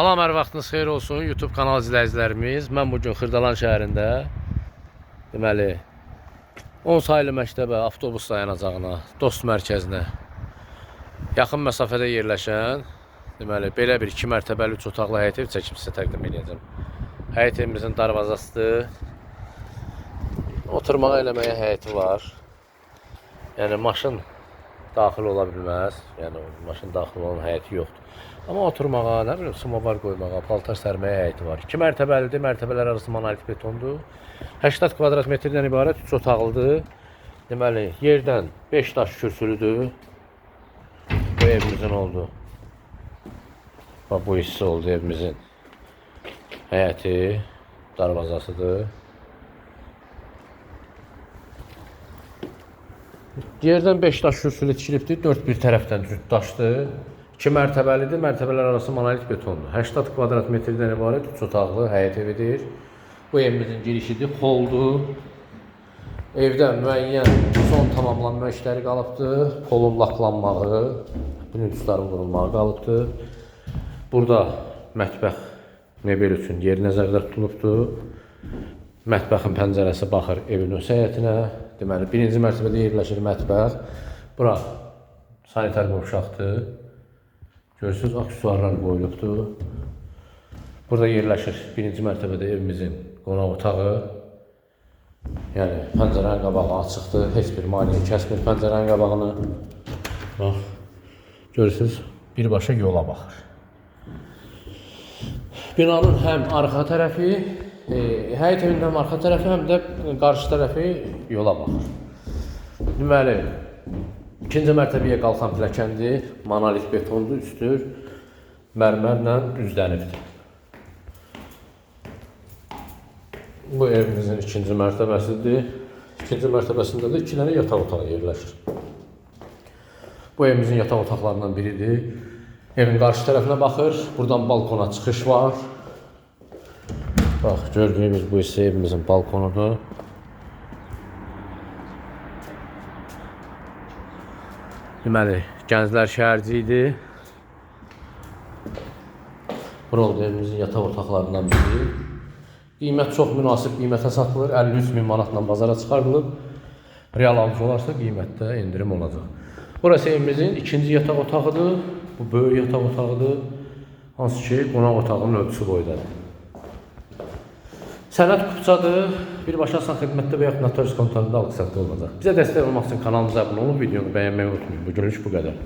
Salam, hər vaxtınız xeyir olsun YouTube kanal izləyicilərimiz. Mən bu gün Xırdalan şəhərində deməli 10 saylı məktəbə, avtobus dayanacağına, dost mərkəzinə yaxın məsafədə yerləşən deməli belə bir 2 mərtəbəli 3 otaqlı həyət ev çəkib sizə təqdim edəcəm. Həyət evimizin darvazasıdır. Oturmağa eləməyə həyəti var. Yəni maşın daxil ola bilməz. Yəni maşın daxil olan həyəti yoxdur. Amma oturmağa, nə bilim, samovar qoymağa, paltar sərməyə həyəti var. 2 mərtəbəlidir, mərtəbələr arası monolit betondur. 80 kvadrat metrdən ibarət 3 otaqlıdır. Deməli, yerdən 5 daş kürsülüdür. Bu evimizin oldu. Bax bu hissə oldu evimizin. Həyəti, darvazasıdır. Yerdən 5 daş kürsülü tikilibdir. 4 bir tərəfdən cüt daşdır. 2 mərtəbəlidir. Mərtəbələr arası monolit betondur. 80 kvadrat metrdən ibarət 3 otaqlı həyət evidir. Bu evimizin girişidir, holdur. Evdə müəyyən son tamamlanma işləri qalıbdır. Polun laklanmağı, plintusların vurulmağı qalıbdır. Burada mətbəx mebel üçün yer nəzərdə tutulubdur. Mətbəxin pəncərəsi baxır evin öz həyətinə. Deməli, birinci mərtəbədə yerləşir mətbəx. Bura sanitar qovşaqdır. Görürsünüz, aksesuarlar qoyulubdur. Burada yerləşir birinci mərtəbədə evimizin qonaq otağı. Yəni pəncərənin qabağı açıqdır. Heç bir maneə kəsmir pəncərənin qabağını. Bax. Görürsünüz, birbaşa yola baxır. Binanın həm arxa tərəfi, həyət evindən həm arxa tərəfi, həm də qarşı tərəfi yola baxır. Deməli, ikinci mərtəbəyə qalxan pilləkəndir, monolit betondur, üstür mərmərlə düzlənibdir. Bu evimizin ikinci mərtəbəsidir. İkinci mərtəbəsində də iki dənə yataq otağı yerləşir. Bu evimizin yataq otaqlarından biridir. Evin qarşı tərəfinə baxır. Buradan balkona çıxış var. Bax, gördüyünüz bu isə evimizin balkonudur. Deməli, Gənclər şəhərci idi. Bura oldu evimizin yataq otaqlarından biri. Qiymət çox münasib qiymətə satılır. 53 min manatla bazara çıxarılıb. Real alıcı olarsa qiymətdə endirim olacaq. Burası evimizin ikinci yataq otağıdır. Bu böyük yataq otağıdır. Hansı ki, qonaq otağının ölçüsü boydadır. Sənəd kupçadır. Birbaşa asan xidmətdə və yaxud notarius kontöründə alqı-satqı olacaq. Bizə dəstək olmaq üçün kanalımıza abunə olun, videonu bəyənməyi unutmayın. Bugünlük bu qədər.